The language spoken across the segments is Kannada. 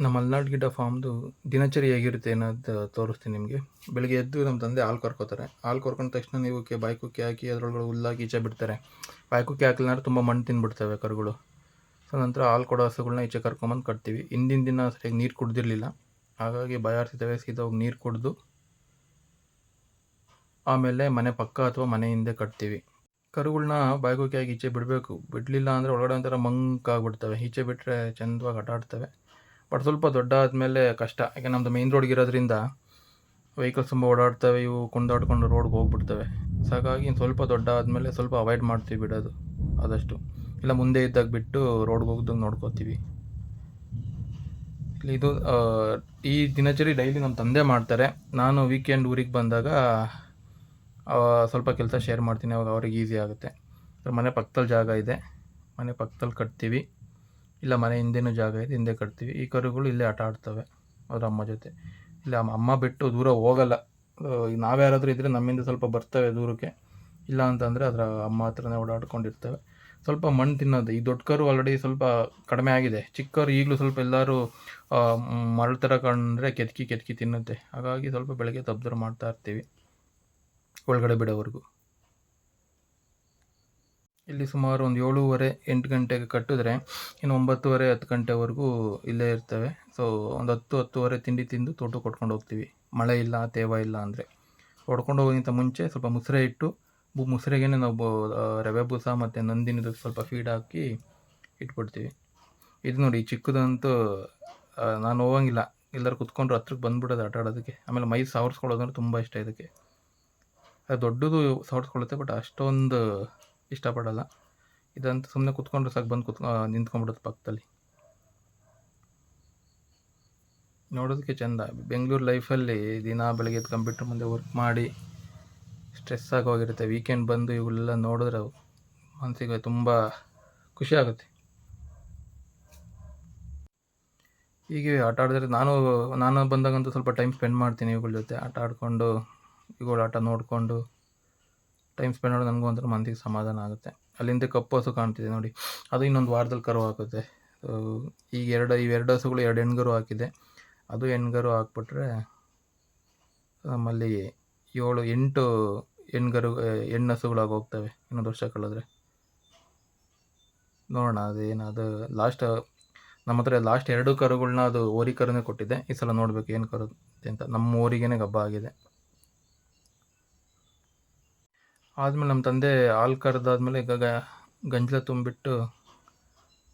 ನಮ್ಮ ಮಲ್ನಾಡ್ ಗಿಡ್ಡ ಫಾರ್ಮ್ದು ದಿನಚರಿ ಹೇಗಿರುತ್ತೆ ಅನ್ನೋದು ತೋರಿಸ್ತೀನಿ ನಿಮಗೆ. ಬೆಳಗ್ಗೆ ಎದ್ದು ನಮ್ಮ ತಂದೆ ಹಾಲು ಕರ್ಕೋತಾರೆ. ಹಾಲು ಕರ್ಕೊಂಡ ತಕ್ಷಣ ನೀವು ಕೆ ಬಾಯ್ಕುಕ್ಕಿ ಹಾಕಿ ಅದರೊಳಗೆ ಹುಲ್ಲಾಕಿ ಈಚೆ ಬಿಡ್ತಾರೆ. ಬಾಯ್ಕುಕ್ಕಿ ಹಾಕಲಿಲ್ಲ ಅಂದ್ರೆ ತುಂಬ ಮಣ್ಣು ತಿಂದ್ಬಿಡ್ತವೆ ಕರುಗಳು. ಸೊ, ನಂತರ ಹಾಲು ಕೊಡೋ ಹಸುಗಳನ್ನ ಈಚೆ ಕರ್ಕೊಂಬಂದು ಕಟ್ತೀವಿ. ಹಿಂದಿನ ದಿನ ಸರಿಯಾಗಿ ನೀರು ಕುಡ್ದಿರಲಿಲ್ಲ. ಹಾಗಾಗಿ ಬಾಯಾರಿಸಿದ್ದೇವೆ ಸೀದಾ ಹೋಗಿ ನೀರು ಕುಡಿದು ಆಮೇಲೆ ಮನೆ ಪಕ್ಕ ಅಥವಾ ಮನೆ ಹಿಂದೆ ಕಟ್ತೀವಿ. ಕರುಗಳನ್ನ ಬಾಯ್ಕುಕ್ಕಿ ಹಾಕಿ ಈಚೆ ಬಿಡಬೇಕು. ಬಿಡಲಿಲ್ಲ ಅಂದರೆ ಒಳಗಡೆ ಒಂಥರ ಮಂಕಾಗ್ಬಿಡ್ತವೆ. ಈಚೆ ಬಿಟ್ಟರೆ ಚಂದವಾಗಿ ಆಟ ಆಡ್ತವೆ ಬಟ್ ಸ್ವಲ್ಪ ದೊಡ್ಡ ಆದಮೇಲೆ ಕಷ್ಟ. ಯಾಕೆ ನಮ್ಮದು ಮೇಯ್ನ್ ರೋಡ್ಗೆ ಇರೋದ್ರಿಂದ ವೆಹಿಕಲ್ಸ್ ತುಂಬ ಓಡಾಡ್ತವೆ, ಇವು ಕುಂದಾಡ್ಕೊಂಡು ರೋಡ್ಗೆ ಹೋಗ್ಬಿಡ್ತವೆ. ಸೊ ಹಾಗಾಗಿ ಸ್ವಲ್ಪ ದೊಡ್ಡ ಆದಮೇಲೆ ಸ್ವಲ್ಪ ಅವಾಯ್ಡ್ ಮಾಡ್ತೀವಿ ಬಿಡೋದು ಆದಷ್ಟು. ಇಲ್ಲ, ಮುಂದೆ ಇದ್ದಾಗ ಬಿಟ್ಟು ರೋಡ್ಗೆ ಹೋಗ್ದಂಗೆ ನೋಡ್ಕೋತೀವಿ. ಇಲ್ಲಿ ಇದು ಈ ದಿನಚರಿ ಡೈಲಿ ನಮ್ಮ ತಂದೆ ಮಾಡ್ತಾರೆ. ನಾನು ವೀಕೆಂಡ್ ಊರಿಗೆ ಬಂದಾಗ ಸ್ವಲ್ಪ ಕೆಲಸ ಶೇರ್ ಮಾಡ್ತೀನಿ. ಅವಾಗ ಅವ್ರಿಗೆ ಈಸಿ ಆಗುತ್ತೆ. ಮನೆ ಪಕ್ಕದಲ್ಲಿ ಜಾಗ ಇದೆ. ಮನೆ ಪಕ್ಕದಲ್ಲಿ ಕಟ್ತೀವಿ. ಇಲ್ಲ ಮನೆ ಹಿಂದೆನೂ ಜಾಗ ಇದೆ, ಹಿಂದೆ ಕಟ್ತೀವಿ. ಈ ಕರುಗಳು ಇಲ್ಲೇ ಆಟ ಆಡ್ತವೆ ಅವ್ರ ಅಮ್ಮ ಜೊತೆ. ಇಲ್ಲ, ಅಮ್ಮ ಬಿಟ್ಟು ದೂರ ಹೋಗಲ್ಲ. ನಾವು ಯಾರಾದರೂ ಇದ್ದರೆ ನಮ್ಮಿಂದ ಸ್ವಲ್ಪ ಬರ್ತವೆ ದೂರಕ್ಕೆ. ಇಲ್ಲ ಅಂತಂದರೆ ಅದರ ಅಮ್ಮ ಹತ್ರನೇ ಓಡಾಡ್ಕೊಂಡಿರ್ತವೆ. ಸ್ವಲ್ಪ ಮಣ್ಣು ತಿನ್ನೋದು. ಈ ದೊಡ್ಡ ಕರು ಆಲ್ರೆಡಿ ಸ್ವಲ್ಪ ಕಡಿಮೆ ಆಗಿದೆ. ಚಿಕ್ಕ ಕರು ಈಗಲೂ ಸ್ವಲ್ಪ ಎಲ್ಲರೂ ಮರಳ ಥರ ಕಂಡ್ರೆ ಕೆತ್ಕಿ ಕೆತ್ಕಿ ತಿನ್ನುತ್ತೆ. ಹಾಗಾಗಿ ಸ್ವಲ್ಪ ಬೆಳಗ್ಗೆ ತಬ್ದರು ಮಾಡ್ತಾ ಇರ್ತೀವಿ. ಒಳಗಡೆ ಬಿಡೋವರೆಗೂ. ಇಲ್ಲಿ ಸುಮಾರು ಒಂದು ಏಳೂವರೆ, ಎಂಟು ಗಂಟೆಗೆ ಕಟ್ಟಿದ್ರೆ ಇನ್ನು ಒಂಬತ್ತುವರೆ, ಹತ್ತು ಗಂಟೆವರೆಗೂ ಇಲ್ಲೇ ಇರ್ತವೆ. ಸೊ ಒಂದು ಹತ್ತು, ಹತ್ತುವರೆ ತಿಂಡಿ ತಿಂದು ತೋಟಕ್ಕೆ ಕೊಟ್ಕೊಂಡು ಹೋಗ್ತೀವಿ. ಮಳೆ ಇಲ್ಲ, ತೇವ ಇಲ್ಲ ಅಂದರೆ. ಹೊಡ್ಕೊಂಡು ಹೋಗೋಕ್ಕಿಂತ ಮುಂಚೆ ಸ್ವಲ್ಪ ಮುಸ್ರೆ ಇಟ್ಟು, ಬು ನಾವು ರವೆ ಬೂಸ ಮತ್ತು ನಂದಿನದು ಸ್ವಲ್ಪ ಫೀಡ್ ಹಾಕಿ ಇಟ್ಬಿಡ್ತೀವಿ. ಇದು ನೋಡಿ, ಚಿಕ್ಕದಂತೂ ನಾನು ಹೋಗಂಗಿಲ್ಲ. ಎಲ್ಲರೂ ಕುತ್ಕೊಂಡ್ರು ಹತ್ರಕ್ಕೆ ಬಂದುಬಿಡೋದು ಆಟ ಆಡೋದಕ್ಕೆ. ಆಮೇಲೆ ಮೈ ಸಾವರ್ಸ್ಕೊಳ್ಳೋದಂದ್ರೆ ತುಂಬ ಇಷ್ಟ ಇದಕ್ಕೆ. ಅದು ದೊಡ್ಡದು ಸಾವರ್ಸ್ಕೊಳ್ಳುತ್ತೆ ಬಟ್ ಅಷ್ಟೊಂದು ಇಷ್ಟಪಡಲ್ಲ. ಇದಂತ ಸುಮ್ಮನೆ ಕುತ್ಕೊಂಡ್ರೆ ಸಾಕು, ಬಂದು ಕುತ್ಕೊ ನಿಂತ್ಕೊಂಡ್ಬಿಡುತ್ತೆ ಪಕ್ಕದಲ್ಲಿ. ನೋಡೋದಕ್ಕೆ ಚೆಂದ. ಬೆಂಗಳೂರು ಲೈಫಲ್ಲಿ ದಿನ ಬೆಳಗ್ಗೆ ಎದ್ದು ಕಂಪ್ಯೂಟರ್ ಮುಂದೆ ವರ್ಕ್ ಮಾಡಿ ಸ್ಟ್ರೆಸ್ ಆಗಿ ಹೋಗಿರುತ್ತೆ ವೀಕೆಂಡ್ ಬಂದು ಇವೆಲ್ಲ ನೋಡಿದ್ರೆ ಮನಸ್ಸಿಗೆ ತುಂಬ ಖುಷಿ ಆಗುತ್ತೆ. ಹೀಗೆ ಆಟ ಆಡಿದ್ರೆ ನಾನು ನಾನು ಬಂದಾಗಂತೂ ಸ್ವಲ್ಪ ಟೈಮ್ ಸ್ಪೆಂಡ್ ಮಾಡ್ತೀನಿ ಇವುಗಳ ಜೊತೆ. ಆಟ ಆಡಿಕೊಂಡು, ಇವುಗಳ ಆಟ ನೋಡಿಕೊಂಡು ಟೈಮ್ ಸ್ಪೆಂಡ್ ಮಾಡೋದು ನನಗೂ ಒಂಥರ ಮನಸ್ಸಿಗೆ ಸಮಾಧಾನ ಆಗುತ್ತೆ. ಅಲ್ಲಿಂದ ಕಪ್ಪು ಹಸು ಕಾಣ್ತಿದೆ ನೋಡಿ. ಅದು ಇನ್ನೊಂದು ವಾರದಲ್ಲಿ ಕರು ಹಾಕುತ್ತೆ. ಈಗ ಎರಡು ಇವೆರಡು ಹಸುಗಳು ಎರಡು ಹೆಣ್ಗರು ಹಾಕಿದೆ. ಅದು ಹೆಣ್ಗರು ಹಾಕ್ಬಿಟ್ರೆ ನಮ್ಮಲ್ಲಿ ಏಳು, ಎಂಟು ಹೆಣ್ಗರು ಹೆಣ್ಣು ಹಸುಗಳಾಗಿ ಹೋಗ್ತವೆ ಇನ್ನೊಂದು ವರ್ಷ ಕಳೆದ್ರೆ. ನೋಡೋಣ ಅದು ಲಾಸ್ಟ್ ನಮ್ಮ ಹತ್ರ ಲಾಸ್ಟ್ ಎರಡು ಕರುಗಳನ್ನ ಅದು ಓರಿ ಕರುನೇ ಕೊಟ್ಟಿದ್ದೆ ಈ ಸಲ ನೋಡಬೇಕು ಏನು ಕರು ಅಂತ. ನಮ್ಮ ಊರಿಗೇನೆ ಗಬ್ಬ ಆಗಿದೆ ಆದಮೇಲೆ ನಮ್ಮ ತಂದೆ ಹಾಲು ಕರೆದಾದ್ಮೇಲೆ ಈಗ ಗಂಜಲ ತುಂಬಿಟ್ಟು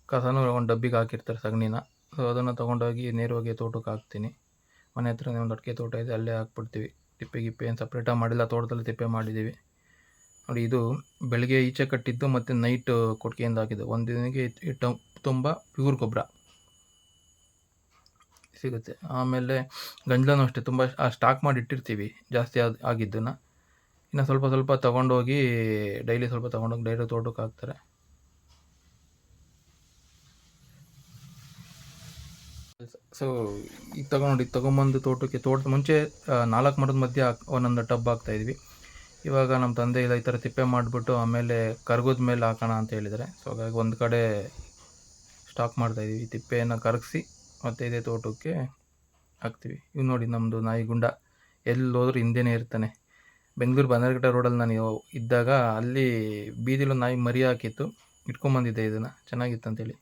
ಕಸನೂ ಒಂದು ಡಬ್ಬಿಗೆ ಹಾಕಿರ್ತಾರೆ ಸಗಣಿನ. ಸೊ ಅದನ್ನು ತೊಗೊಂಡೋಗಿ ನೇರವಾಗಿ ತೋಟಕ್ಕೆ ಹಾಕ್ತೀನಿ. ಮನೆ ಹತ್ರನೇ ಒಂದು ಅಡಿಕೆ ತೋಟ ಇದೆ, ಅಲ್ಲೇ ಹಾಕ್ಬಿಡ್ತೀವಿ. ತಿಪ್ಪೆ ಗಿಪ್ಪೆ ಏನು ಸಪ್ರೇಟಾಗಿ ಮಾಡಿಲ್ಲ, ತೋಟದಲ್ಲಿ ತಿಪ್ಪೆ ಮಾಡಿದ್ದೀವಿ ನೋಡಿ, ಇದು ಬೆಳಗ್ಗೆ ಈಚೆ ಕಟ್ಟಿದ್ದು ಮತ್ತು ನೈಟ್ ಕೊಟ್ಟಿಗೆಯಿಂದ ಹಾಕಿದ್ದು. ಒಂದು ದಿನಕ್ಕೆ ತುಂಬ ಪ್ಯೂರ್ ಗೊಬ್ಬರ. ಸಿಗುತ್ತೆ. ಆಮೇಲೆ ಗಂಜಲನೂ ಅಷ್ಟೇ, ತುಂಬ ಸ್ಟಾಕ್ ಮಾಡಿ ಇಟ್ಟಿರ್ತೀವಿ, ಜಾಸ್ತಿ ಆಗಿದ್ದನ್ನು. ಇನ್ನು ಸ್ವಲ್ಪ ಸ್ವಲ್ಪ ತೊಗೊಂಡೋಗಿ ಡೈಲಿ ಸ್ವಲ್ಪ ತೊಗೊಂಡೋಗಿ ಡೈಲಿ ತೋಟಕ್ಕೆ ಹಾಕ್ತಾರೆ. ಸೊ ಈಗ ತಗೊಂಡು ಈಗ ತೊಗೊಂಬಂದು ತೋಟಕ್ಕೆ, ತೋಟದ ಮುಂಚೆ ನಾಲ್ಕು ಮರದ ಮಧ್ಯೆ ಒಂದೊಂದು ಟಬ್ ಹಾಕ್ತಾ ಇದ್ವಿ. ಇವಾಗ ನಮ್ಮ ತಂದೆ ಇಲ್ಲ ಈ ಥರ ತಿಪ್ಪೆ ಮಾಡಿಬಿಟ್ಟು ಆಮೇಲೆ ಕರ್ಗೋದ ಮೇಲೆ ಹಾಕೋಣ ಅಂತ ಹೇಳಿದರೆ ಸೊ ಹಾಗಾಗಿ ಒಂದು ಕಡೆ ಸ್ಟಾಕ್ ಮಾಡ್ತಾಯಿದ್ದೀವಿ ತಿಪ್ಪೆಯನ್ನು ಕರಗಿಸಿ ಮತ್ತು ಇದೇ ತೋಟಕ್ಕೆ ಹಾಕ್ತೀವಿ. ಇವು ನೋಡಿ ನಮ್ಮದು ನಾಯಿ ಗುಂಡ. ಎಲ್ಲಿ ಹೋದ್ರೂ ಹಿಂದೆನೇ ಇರ್ತಾನೆ. ಬೆಂಗಳೂರು ಬನ್ನರ್ಘಟ್ಟ ರೋಡಲ್ಲಿ ನಾನು ಇದ್ದಾಗ ಅಲ್ಲಿ ಬೀದಿಲೊಂದು ನಾಯಿ ಮರಿ ಹಾಕಿತ್ತು. ಇಟ್ಕೊಂಬಂದಿದ್ದೆ ಇದನ್ನು. ಚೆನ್ನಾಗಿತ್ತು ಅಂತೇಳಿ.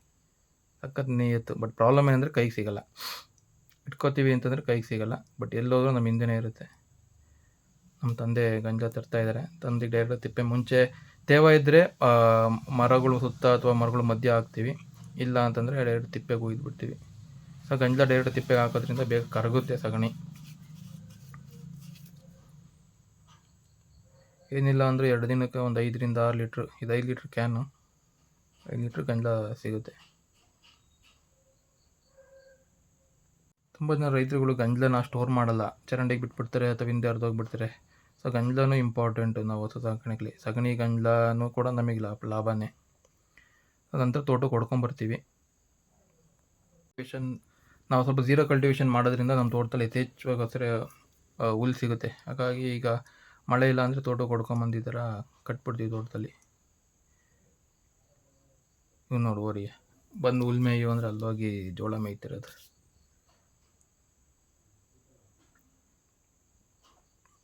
ಸಖತ್ ನೀಯತ್ತು. ಬಟ್ ಪ್ರಾಬ್ಲಮ್ ಏನಂದರೆ ಕೈಗೆ ಸಿಗಲ್ಲ. ಇಟ್ಕೋತೀವಿ ಅಂತಂದರೆ ಕೈಗೆ ಸಿಗಲ್ಲ. ಬಟ್ ಎಲ್ಲೋದ್ರೂ ನಮ್ಮ ಹಿಂದೆನೇ ಇರುತ್ತೆ. ನಮ್ಮ ತಂದೆ ಗಂಜಲ ತರ್ತಾ ಇದ್ದಾರೆ. ತಂದೆಗೆ ಡೈರೆಕ್ಟ್ ತಿಪ್ಪೆ ಮುಂಚೆ. ತೇವ ಇದ್ದರೆ ಮರಗಳು ಸುತ್ತ ಅಥವಾ ಮರಗಳು ಮಧ್ಯೆ ಹಾಕ್ತೀವಿ. ಇಲ್ಲ ಅಂತಂದರೆ ಡೈರೆಕ್ಟ್ ತಿಪ್ಪೆಗೆ ಹೋಗಿದ್ಬಿಡ್ತೀವಿ ಬಿಡ್ತೀವಿ ಸೊ ಗಂಜಲ ಡೈರೆಕ್ಟ್ ತಿಪ್ಪೆಗೆ ಹಾಕೋದ್ರಿಂದ ಬೇಗ ಕರಗುತ್ತೆ ಸಗಣಿ. ಏನಿಲ್ಲ ಅಂದರೆ ಎರಡು ದಿನಕ್ಕೆ ಒಂದು ಐದರಿಂದ ಆರು ಲೀಟ್ರ್, ಇದು ಐದು ಲೀಟ್ರ್ ಕ್ಯಾನು, ಐದು ಲೀಟ್ರ್ ಗಂಜಲ ಸಿಗುತ್ತೆ. ತುಂಬ ಜನ ರೈತರುಗಳು ಗಂಜಲನ ಸ್ಟೋರ್ ಮಾಡಲ್ಲ. ಚರಂಡಿಗೆ ಬಿಟ್ಬಿಡ್ತಾರೆ ಅಥವಾ ಹಿಂದೆ ಹರಿದೋಗ್ಬಿಡ್ತಾರೆ ಸೊ ಗಂಜಲನೂ ಇಂಪಾರ್ಟೆಂಟು ನಾವು ಹೊಸ ಸಾಕಾಣಿಕೆಲಿ ಸಗಣಿ ಗಂಜಲನೂ ಕೂಡ ನಮಗೆ ಲಾಭ, ಲಾಭನೇ. ನಂತರ ತೋಟಕ್ಕೆ ಹೊಡ್ಕೊಂಬರ್ತೀವಿ. ಕಲ್ಟಿವೇಷನ್ ನಾವು ಸ್ವಲ್ಪ ಝೀರೋ ಕಲ್ಟಿವೇಷನ್ ಮಾಡೋದ್ರಿಂದ ನಮ್ಮ ತೋಟದಲ್ಲಿ ಯಥೇಚ್ಛವಾಗಿ ಹಸಿರು ಹುಲ್ ಸಿಗುತ್ತೆ. ಹಾಗಾಗಿ ಈಗ ಮಳೆ ಇಲ್ಲ ಅಂದರೆ ತೋಟ ಕೊಡ್ಕೊಂಬಂದು ಈ ಕಟ್ಬಿಡ್ತೀವಿ ತೋಟದಲ್ಲಿ. ಇವು ನೋಡಿ ಓರಿ ಬಂದು ಹುಲ್ ಅಂದ್ರೆ ಅಂದರೆ ಅಲ್ಲೋಗಿ ಜೋಳ ಮೇಯ್ತಿರೋದು.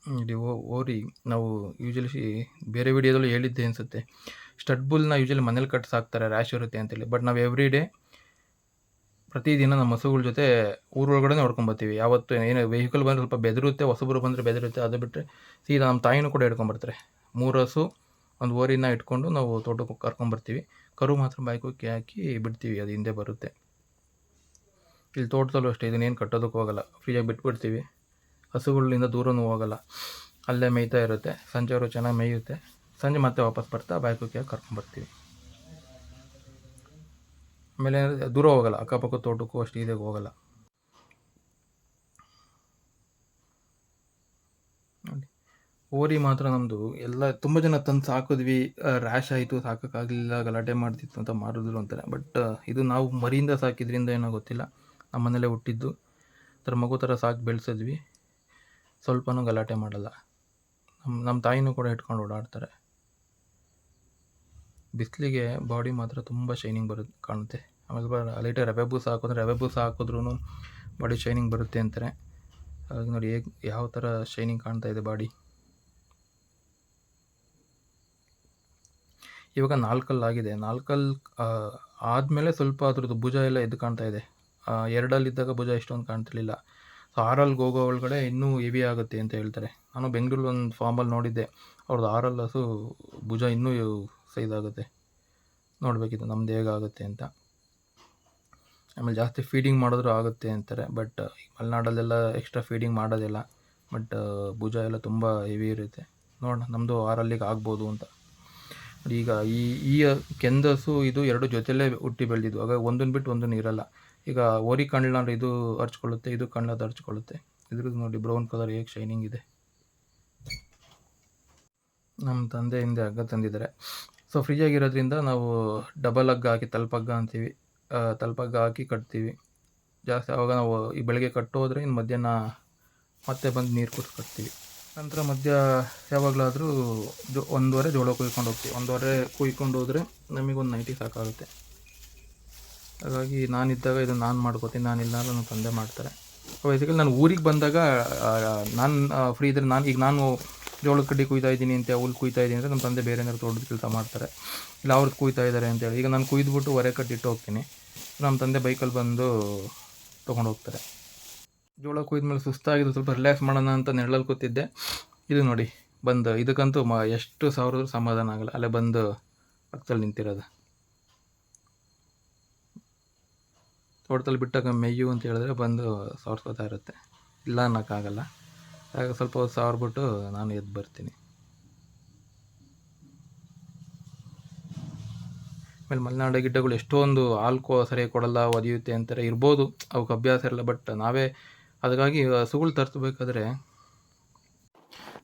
ಇಲ್ಲಿ ಓರಿ ನಾವು ಯೂಶಲಿ ಬೇರೆ ವಿಡಿಯೋದಲ್ಲಿ ಹೇಳಿದ್ದೆ ಅನಿಸುತ್ತೆ. ಸ್ಟಡ್ ಬುಲ್ನ ಯೂಶಲಿ ಮನೇಲಿ ಕಟ್ಟಿ ಸಾಕ್ತಾರೆ ರ್ಯಾಶ್ ಇರುತ್ತೆ ಅಂತೇಳಿ. ಬಟ್ ನಾವು ಎವ್ರಿ ಡೇ ಪ್ರತಿದಿನ ನಮ್ಮ ಹಸುಗಳ ಜೊತೆ ಊರೊಳಗಡೆ ನೋಡ್ಕೊಂಬರ್ತೀವಿ ಯಾವತ್ತು ಏನು ವೆಹಿಕಲ್ ಬಂದರೆ ಸ್ವಲ್ಪ ಬೆದರುತ್ತೆ, ಹೊಸಬರು ಬಂದರೆ ಬೆದರುತ್ತೆ, ಅದು ಬಿಟ್ಟರೆ ಸೀದಾ ನಮ್ಮ ತಾಯಿನೂ ಕೂಡ ಹಿಡ್ಕೊಂಬರ್ತಾರೆ ಮೂರು ಹಸು, ಒಂದು ಓರಿನ ಇಟ್ಕೊಂಡು ನಾವು ತೋಟಕ್ಕೆ ಕರ್ಕೊಂಬರ್ತೀವಿ ಕರು ಮಾತ್ರ ಬಾಯ್ಕೋಕ್ಕೆ ಹಾಕಿ ಬಿಡ್ತೀವಿ, ಅದು ಹಿಂದೆ ಬರುತ್ತೆ. ಇಲ್ಲಿ ತೋಟದಲ್ಲೂ ಅಷ್ಟೇ ಇದನ್ನೇನು ಕಟ್ಟೋದಕ್ಕೆ ಹೋಗಲ್ಲ. ಫ್ರೀಯಾಗಿ ಬಿಟ್ಬಿಡ್ತೀವಿ. ಹಸುಗಳಿಂದ ದೂರನೂ ಹೋಗಲ್ಲ. ಅಲ್ಲೇ ಮೇಯ್ತಾ ಇರುತ್ತೆ. ಸಂಜೆವರು ಚೆನ್ನಾಗಿ ಮೇಯುತ್ತೆ. ಸಂಜೆ ಮತ್ತೆ ವಾಪಸ್ ಬರ್ತಾ ಕರ್ಕೊಂಡು ಕರ್ಕೊಂಬರ್ತೀವಿ ಆಮೇಲೆ ದೂರ ಹೋಗಲ್ಲ, ಅಕ್ಕಪಕ್ಕ ತೋಟಕ್ಕೂ ಅಷ್ಟು ಈಸಿಯಾಗಿ ಹೋಗಲ್ಲ. ಹೋರಿ ಮಾತ್ರ ನಮ್ಮದು ಎಲ್ಲ ತುಂಬ ಜನ ತಂದು ಸಾಕಿದ್ವಿ. ರ್ಯಾಶ್ ಆಯಿತು ಸಾಕೋಕ್ಕಾಗಲಿಲ್ಲ ಗಲಾಟೆ ಮಾಡ್ತಿತ್ತು ಅಂತ ಮಾಡಿದ್ರು ಅಂತಾರೆ. ಬಟ್ ಇದು ನಾವು ಮರಿಯಿಂದ ಸಾಕಿದ್ರಿಂದ ಏನೋ ಗೊತ್ತಿಲ್ಲ. ನಮ್ಮ ಮನೇಲೇ ಹುಟ್ಟಿದ್ದು. ಥರ ಮಗು ಥರ ಸಾಕು ಬೆಳೆಸಿದ್ವಿ. ಸ್ವಲ್ಪನೂ ಗಲಾಟೆ ಮಾಡಲ್ಲ. ನಮ್ಮ ನಮ್ಮ ತಾಯಿನೂ ಕೂಡ ಇಟ್ಕೊಂಡು ಓಡಾಡ್ತಾರೆ. ಬಿಸಿಲಿಗೆ ಬಾಡಿ ಮಾತ್ರ ತುಂಬ ಶೈನಿಂಗ್ ಬರುತ್ತೆ, ಕಾಣುತ್ತೆ. ಆಮೇಲೆ ಲೈಟಾಗಿ ರವೆ ಬೂಸ ಹಾಕಿದ್ರೆ ರವೆ ಬೂಸ ಹಾಕಿದ್ರೂ ಬಾಡಿ ಶೈನಿಂಗ್ ಬರುತ್ತೆ ಅಂತಾರೆ. ಹಾಗಾಗಿ ನೋಡಿ ಹೇಗೆ, ಯಾವ ಥರ ಶೈನಿಂಗ್ ಕಾಣ್ತಾ ಇದೆ ಬಾಡಿ ಇವಾಗ ನಾಲ್ಕಲ್ಲಿ ಆಗಿದೆ. ನಾಲ್ಕಲ್ಲಿ ಆದಮೇಲೆ ಸ್ವಲ್ಪ ಅದ್ರದ್ದು ಭುಜ ಎಲ್ಲ ಎದ್ದು ಕಾಣ್ತಾ ಇದೆ. ಎರಡಲ್ಲಿ ಎರಡಲ್ಲಿದ್ದಾಗ ಭುಜ ಇಷ್ಟೊಂದು ಕಾಣ್ತಿರ್ಲಿಲ್ಲ. ಸೊ ಆರಲ್ಲಿ ಹೋಗೋ ಒಳಗಡೆ ಇನ್ನೂ ಹೆವಿ ಆಗುತ್ತೆ ಅಂತ ಹೇಳ್ತಾರೆ. ನಾನು ಬೆಂಗಳೂರಲ್ಲಿ ಒಂದು ಫಾರ್ಮಲ್ಲಿ ನೋಡಿದ್ದೆ. ಅವ್ರದ್ದು ಆರಲ್ಲಿ ಹಸು ಭುಜ ಇನ್ನೂ ಸೈಜ್ ಆಗುತ್ತೆ. ನೋಡಬೇಕಿತ್ತು ನಮ್ದು ಹೇಗಾಗುತ್ತೆ ಅಂತ. ಆಮೇಲೆ ಜಾಸ್ತಿ ಫೀಡಿಂಗ್ ಮಾಡಿದ್ರೂ ಆಗುತ್ತೆ ಅಂತಾರೆ. ಬಟ್ ಮಲೆನಾಡಲ್ಲೆಲ್ಲ ಎಕ್ಸ್ಟ್ರಾ ಫೀಡಿಂಗ್ ಮಾಡೋದಿಲ್ಲ. ಬಟ್ ಭುಜ ಎಲ್ಲ ತುಂಬ ಹೆವಿ ಇರುತ್ತೆ. ನೋಡೋಣ ನಮ್ಮದು ಆರಲ್ಲಿಗೆ ಆಗ್ಬೋದು ಅಂತ. ಈಗ ಈ ಈ ಕೆಂದಸು ಇದು ಎರಡು ಜೊತೆಲೇ ಹುಟ್ಟಿ ಬೆಳೆದಿದ್ದು ಆಗ ಒಂದನ್ನು ಬಿಟ್ಟು ಒಂದನ್ನು ಇರಲ್ಲ. ಈಗ ಓರಿ ಕಣ್ಣ ಇದು ಹರ್ಚ್ಕೊಳ್ಳುತ್ತೆ, ಇದು ಕಣ್ಣದು ಹರ್ಚ್ಕೊಳ್ಳುತ್ತೆ. ಇದ್ರದ್ದು ನೋಡಿ ಬ್ರೌನ್ ಕಲರ್ ಹೇಗೆ ಶೈನಿಂಗ್ ಇದೆ. ನಮ್ಮ ತಂದೆ ಹಿಂದೆ ಹಗ್ಗ ತಂದಿದ್ದಾರೆ. ಸೊ ಫ್ರೀಯಾಗಿರೋದ್ರಿಂದ ನಾವು ಡಬಲ್ ಹಗ್ಗ ಹಾಕಿ ತಲ್ಪಗ್ಗ ಅಂತೀವಿ. ಆ, ತಲ್ಪಗ್ಗ ಹಾಕಿ ಕಟ್ತೀವಿ. ಜಾಸ್ತಿ ಆವಾಗ ನಾವು ಈ ಬೆಳಗ್ಗೆ ಕಟ್ಟೋದ್ರೆ ಇನ್ನು ಮಧ್ಯಾಹ್ನ ಮತ್ತೆ ಬಂದು ನೀರು ಕುಡಿದು ಕಟ್ತೀವಿ. ನಂತರ ಮಧ್ಯ ಯಾವಾಗಲಾದರೂ ಜೋ ಒಂದೂವರೆ ಜೋಳ ಕುಯ್ಕೊಂಡು ಹೋಗ್ತೀವಿ. ಒಂದೂವರೆ ಕುಯ್ಕೊಂಡು ಹೋದರೆ ನಮಗೊಂದು ನೈಟಿ ಸಾಕಾಗುತ್ತೆ. ಹಾಗಾಗಿ ನಾನಿದ್ದಾಗ ಇದು ನಾನು ಮಾಡ್ಕೋತೀನಿ. ನಾನಿಲ್ಲ ಅಂದ್ರೆ ನನ್ನ ತಂದೆ ಮಾಡ್ತಾರೆ. ಬೇಸಿಕಲಿ ನಾನು ಊರಿಗೆ ಬಂದಾಗ ನಾನು ಫ್ರೀ ಇದ್ದರೆ ನಾನು ಈಗ ನಾನು ಜೋಳದ ಕಡ್ಡಿ ಕುಯ್ತಾ ಇದ್ದೀನಿ ಅಂತ ಹುಲ್ ಕುಯ್ತಾ ಇದ್ದೀನಿ ಅಂದರೆ ನಮ್ಮ ತಂದೆ ಬೇರೆ ಏನಾದ್ರು ತೋಟದ ಕೆಲಸ ಮಾಡ್ತಾರೆ. ಇಲ್ಲ ಅವ್ರದ್ದು ಕುಯ್ತಾ ಇದ್ದಾರೆ ಅಂತೇಳಿ ಈಗ ನಾನು ಕುಯ್ದುಬಿಟ್ಟು ಹೊರೆ ಕಟ್ಟಿಟ್ಟು ಹೋಗ್ತೀನಿ. ನಮ್ಮ ತಂದೆ ಬೈಕಲ್ಲಿ ಬಂದು ತೊಗೊಂಡು ಹೋಗ್ತಾರೆ. ಜೋಳ ಕುಯ್ದ್ಮೇಲೆ ಸುಸ್ತಾಗಿದ್ದು ಸ್ವಲ್ಪ ರಿಲ್ಯಾಕ್ಸ್ ಮಾಡೋಣ ಅಂತ ನೆರಳಲ್ಲಿ ಕೂತಿದ್ದೆ. ಇದು ನೋಡಿ, ಬಂದು ಇದಕ್ಕಂತೂ ಮ ಎಷ್ಟು ಸಾವಿರದ್ರು ಸಮಾಧಾನ ಆಗಲ್ಲ. ಅಲ್ಲೇ ಬಂದು ಪಕ್ಕದಲ್ಲಿ ನಿಂತಿರೋದು. ತೋಟದಲ್ಲಿ ಬಿಟ್ಟಾಗ ಮೇಯು ಅಂತ ಹೇಳಿದ್ರೆ ಬಂದು ಸಾರ್ಸ್ಕೊತಾ ಇರುತ್ತೆ. ಇಲ್ಲ ಅನ್ನೋಕ್ಕಾಗಲ್ಲ. ಆಗ ಸ್ವಲ್ಪ ಹೊತ್ತು ಸಾವ್ರ್ಬಿಟ್ಟು ನಾನು ಎದ್ದು ಬರ್ತೀನಿ. ಆಮೇಲೆ ಮಲೆನಾಡ ಗಿಡ್ಡಗಳು ಎಷ್ಟೊಂದು ಹಾಲ್ಕೋ ಸರಿಯಾಗಿ ಕೊಡಲ್ಲ, ಒದಿಯುತ್ತೆ ಅಂತಾರೆ, ಇರ್ಬೋದು, ಅವಕ್ಕೆ ಅಭ್ಯಾಸ ಇರಲ್ಲ ಬಟ್ ನಾವೇ ಅದಕ್ಕಾಗಿ ಹಸುಗಳು ತರಿಸ್ಬೇಕಾದ್ರೆ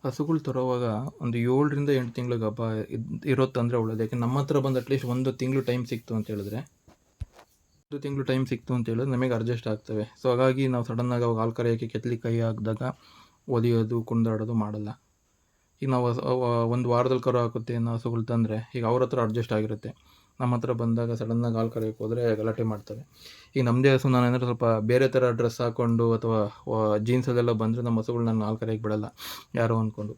ಹಸುಗಳು ತರೋವಾಗ ಒಂದು ಏಳರಿಂದ ಎಂಟು ತಿಂಗಳಿಗೆ ಹಬ್ಬ ಇದ್ ತೊಂದರೆ ಒಳ್ಳೇದು. ಯಾಕೆ ನಮ್ಮ ಹತ್ರ ಬಂದು ಅಟ್ಲೀಸ್ಟ್ ಒಂದು ತಿಂಗಳು ಟೈಮ್ ಸಿಕ್ತು ಅಂತ ಹೇಳಿದ್ರೆ, ಒಂದು ತಿಂಗಳು ಟೈಮ್ ಸಿಕ್ತು ಅಂತ ಹೇಳಿದ್ರೆ ನಮಗೆ ಅಡ್ಜಸ್ಟ್ ಆಗ್ತವೆ. ಸೊ ಹಾಗಾಗಿ ನಾವು ಸಡನ್ನಾಗಿ ಅವಾಗ ಹಾಲು ಕರೆಯೋಕ್ಕೆ ಕೆತ್ತಲಿ ಕೈ ಹಾಕಿದಾಗ ಒದಿಯೋದು ಕುಂದಾಡೋದು ಮಾಡಲ್ಲ. ಈಗ ನಾವು ಒಂದು ವಾರದಲ್ಲಿ ಕರು ಹಾಕುತ್ತೆ ಅನ್ನೋ ಹಸುಗಳು ತಂದರೆ ಈಗ ಅವ್ರ ಹತ್ರ ಅಡ್ಜಸ್ಟ್ ಆಗಿರುತ್ತೆ. ನಮ್ಮ ಹತ್ರ ಬಂದಾಗ ಸಡನ್ನಾಗಿ ಹಾಲು ಕರೆಯೋಕ್ಕೆ ಹೋದರೆ ಗಲಾಟೆ ಮಾಡ್ತಾರೆ ಈಗ ನಮ್ಮದೇ ಹಸು ನಾನು ಅಂದರೆ ಸ್ವಲ್ಪ ಬೇರೆ ಥರ ಡ್ರೆಸ್ ಹಾಕ್ಕೊಂಡು ಅಥವಾ ಜೀನ್ಸಲ್ಲೆಲ್ಲ ಬಂದರೆ ನಮ್ಮ ಹಸುಗಳು ನಾನು ಹಾಲು ಕರೆಯೋಕ್ಕೆ ಬಿಡಲ್ಲ. ಯಾರೋ ಅಂದ್ಕೊಂಡು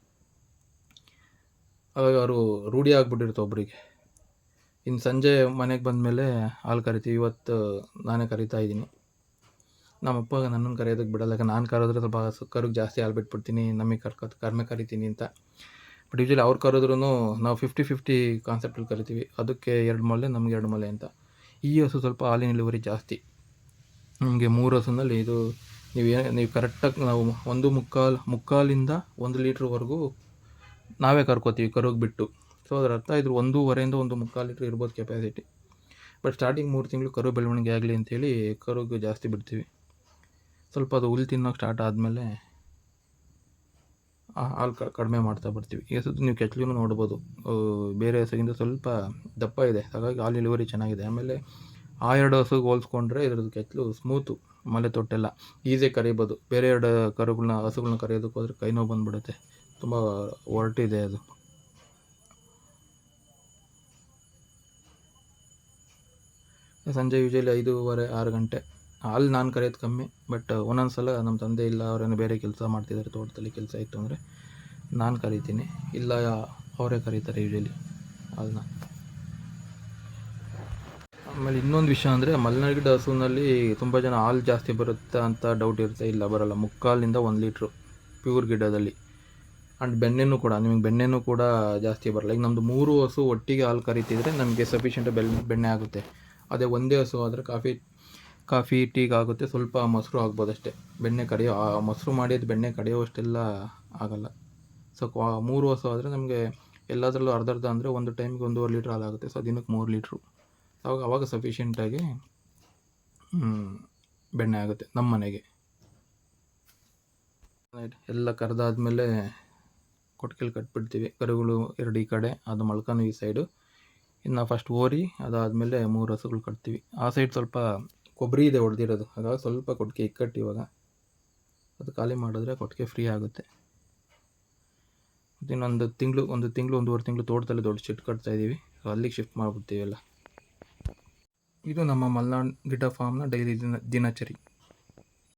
ಅವಾಗ ಅವರು ರೂಢಿ ಆಗಿಬಿಟ್ಟಿರುತ್ತೆ ಒಬ್ಬರಿಗೆ ಇನ್ನು ಸಂಜೆ ಮನೆಗೆ ಬಂದಮೇಲೆ ಹಾಲು ಕರಿತೀವಿ. ಇವತ್ತು ನಾನೇ ಕರಿತಾ ಇದ್ದೀನಿ. ನಮ್ಮಪ್ಪ ನನ್ನನ್ನು ಕರೆಯೋದಕ್ಕೆ ಬಿಡಲ್ಲ. ಯಾಕೆ ನಾನು ಕರೆದ್ರೆ ಸ್ವಲ್ಪ ಕರುಗೆ ಜಾಸ್ತಿ ಹಾಲು ಬಿಟ್ಬಿಡ್ತೀನಿ ನಮಗೆ ಕರ್ಕೊ ಕರ್ಮೆ ಕರಿತೀನಿ ಅಂತ. ಬಟ್ ಯೂಶಲಿ ಅವ್ರು ಕರೆದ್ರೂ ನಾವು ಫಿಫ್ಟಿ ಫಿಫ್ಟಿ ಕಾನ್ಸೆಪ್ಟಲ್ಲಿ ಕರಿತೀವಿ. ಅದಕ್ಕೆ ಎರಡು ಮೊಲೆ ನಮ್ಗೆ ಎರಡು ಮೊಲೆ ಅಂತ. ಈ ಹಸು ಸ್ವಲ್ಪ ಹಾಲಿನ ಇಳುವರಿ ಜಾಸ್ತಿ. ನಿಮಗೆ ಮೂರು ಹಸುನಲ್ಲಿ ಇದು ನೀವು ಏನೇ, ನೀವು ಕರೆಕ್ಟಾಗಿ ನಾವು ಒಂದು ಮುಕ್ಕಾಲು, ಮುಕ್ಕಾಲಿಂದ ಒಂದು ಲೀಟ್ರ್ವರೆಗೂ ನಾವೇ ಕರ್ಕೋತೀವಿ ಕರುಗೆ ಬಿಟ್ಟು. ಸೊ ಅದರ ಅರ್ಥ ಇದ್ರ ಒಂದೂವರೆಯಿಂದ ಒಂದು ಮುಕ್ಕಾಲು ಲೀಟ್ರ್ ಇರ್ಬೋದು ಕೆಪಾಸಿಟಿ ಬಟ್ ಸ್ಟಾರ್ಟಿಂಗ್ ಮೂರು ತಿಂಗಳು ಕರು ಬೆಳವಣಿಗೆ ಆಗಲಿ ಅಂತೇಳಿ ಕರುಗೆ ಜಾಸ್ತಿ ಬಿಡ್ತೀವಿ. ಸ್ವಲ್ಪ ಅದು ಹುಲ್ ತಿನ್ನೋಕೆ ಸ್ಟಾರ್ಟ್ ಆದಮೇಲೆ ಹಾಲು ಕಡಿಮೆ ಮಾಡ್ತಾ ಬರ್ತೀವಿ. ಈಗ ಸುತ್ತ ನೀವು ಕೆಚ್ಚಲೂ ನೋಡ್ಬೋದು. ಬೇರೆ ಹಸುಗಿಂತ ಸ್ವಲ್ಪ ದಪ್ಪ ಇದೆ. ಹಾಗಾಗಿ ಹಾಲು ಇಳುವರಿ ಚೆನ್ನಾಗಿದೆ. ಆಮೇಲೆ ಆ ಎರಡು ಹಸುಗೆ ಹೋಲಿಸ್ಕೊಂಡ್ರೆ ಇದ್ರದ್ದು ಕೆಚ್ಚಲು ಸ್ಮೂತು ಮಲೆ ತೊಟ್ಟೆಲ್ಲ ಈಸಿಯಾಗಿ ಕರಿಬೋದು. ಬೇರೆ ಎರಡು ಕರುಗಳನ್ನ ಹಸುಗಳನ್ನ ಕರೆಯೋದಕ್ಕೆ ಹೋದರೆ ಕೈ ನೋವು ಬಂದ್ಬಿಡುತ್ತೆ. ತುಂಬ ಒರಟಿದೆ ಅದು. ಸಂಜೆ ಯೂಶಲಿ ಐದೂವರೆ, ಆರು ಗಂಟೆ. ಅಲ್ಲಿ ನಾನು ಕರೆಯೋದು ಕಮ್ಮಿ, ಬಟ್ ಒಂದೊಂದು ಸಲ ನಮ್ಮ ತಂದೆ ಇಲ್ಲ, ಅವರೇನು ಬೇರೆ ಕೆಲಸ ಮಾಡ್ತಿದ್ದಾರೆ, ತೋಟದಲ್ಲಿ ಕೆಲಸ ಇತ್ತು ಅಂದರೆ ನಾನು ಕರಿತೀನಿ. ಇಲ್ಲ, ಅವರೇ ಕರೀತಾರೆ ಯೂಶಲಿ ಅದನ್ನ ಆಮೇಲೆ ಇನ್ನೊಂದು ವಿಷಯ ಅಂದರೆ ಮಲೆನಾಡಿನ ಹಸುವಿನಲ್ಲಿ ತುಂಬ ಜನ ಹಾಲು ಜಾಸ್ತಿ ಬರುತ್ತೆ ಅಂತ ಡೌಟ್ ಇರುತ್ತೆ. ಇಲ್ಲ, ಬರಲ್ಲ. ಮುಕ್ಕಾಲಿಂದ ಒಂದು ಲೀಟ್ರು ಪ್ಯೂರ್ ಗಿಡದಲ್ಲಿ. ಆ್ಯಂಡ್ ಬೆಣ್ಣೆನೂ ಕೂಡ, ನಿಮಗೆ ಬೆಣ್ಣೆನೂ ಕೂಡ ಜಾಸ್ತಿ ಬರಲ್ಲ. ಈಗ ನಮ್ಮದು ಮೂರು ಹಸು ಒಟ್ಟಿಗೆ ಹಾಲು ಕರಿತಿದ್ರೆ ನಮಗೆ ಸಫಿಷಿಯೆಂಟ್ ಬೆಲ್, ಬೆಣ್ಣೆ ಆಗುತ್ತೆ. ಅದೇ ಒಂದೇ ಹಸು ಆದರೆ ಕಾಫಿ ಕಾಫಿ ಟೀಗೆ ಆಗುತ್ತೆ. ಸ್ವಲ್ಪ ಮೊಸರು ಆಗ್ಬೋದು ಅಷ್ಟೇ. ಬೆಣ್ಣೆ ಕಡಿಯೋ, ಆ ಮೊಸರು ಮಾಡಿದ ಬೆಣ್ಣೆ ಕಡಿಯೋವಷ್ಟೆಲ್ಲ ಆಗಲ್ಲ. ಸೊ ಕ್ವಾ- ಮೂರು ಹೊಸ ಆದರೆ ನಮಗೆ ಎಲ್ಲದರಲ್ಲೂ ಅರ್ಧ ಅರ್ಧ ಅಂದರೆ ಒಂದು ಟೈಮ್ಗೆ ಒಂದೂವರೆ ಲೀಟ್ರ್ ಹಾಲಾಗುತ್ತೆ ಸೊ, ದಿನಕ್ಕೆ ಮೂರು ಲೀಟ್ರು. ಅವಾಗ ಅವಾಗ ಸಫಿಷಿಯೆಂಟಾಗಿ ಬೆಣ್ಣೆ ಆಗುತ್ತೆ ನಮ್ಮ ಮನೆಗೆ. ಎಲ್ಲ ಕರೆದಾದ್ಮೇಲೆ ಕೊಟ್ಕೆಲ್ ಕಟ್ಬಿಡ್ತೀವಿ. ಕರುಗಳು ಎರಡು ಈ ಕಡೆ, ಅದು ಮಲ್ಕನು ಈ ಸೈಡು. ಇನ್ನು ಫಸ್ಟ್ ಓರಿ ಅದಾದಮೇಲೆ ಮೂರು ಹಸುಗಳು ಕಟ್ತೀವಿ. ಆ ಸೈಡ್ ಸ್ವಲ್ಪ ಕೊಬ್ಬರಿ ಇದೆ ಹೊಡೆದಿರೋದು. ಹಾಗಾಗಿ ಸ್ವಲ್ಪ ಕೊಟ್ಟಿಗೆ ಇಕ್ಕಟ್ಟು ಇವಾಗ. ಅದು ಖಾಲಿ ಮಾಡಿದ್ರೆ ಕೊಟ್ಟಿಗೆ ಫ್ರೀ ಆಗುತ್ತೆ. ಇನ್ನೊಂದು ತಿಂಗಳು, ಒಂದು ತಿಂಗಳು, ಒಂದೂವರೆ ತಿಂಗಳು ತೋಟದಲ್ಲಿ ದೊಡ್ಡ ಶೆಡ್ ಕಟ್ತಾ ಇದ್ದೀವಿ ಅಲ್ಲಿಗೆ ಶಿಫ್ಟ್ ಮಾಡಿಬಿಡ್ತೀವಿ ಎಲ್ಲ. ಇದು ನಮ್ಮ ಮಲ್ನಾಡ್ ಗಿಡ ಫಾರ್ಮ್ನ ಡೈಲಿ ದಿನ, ದಿನಚರಿ.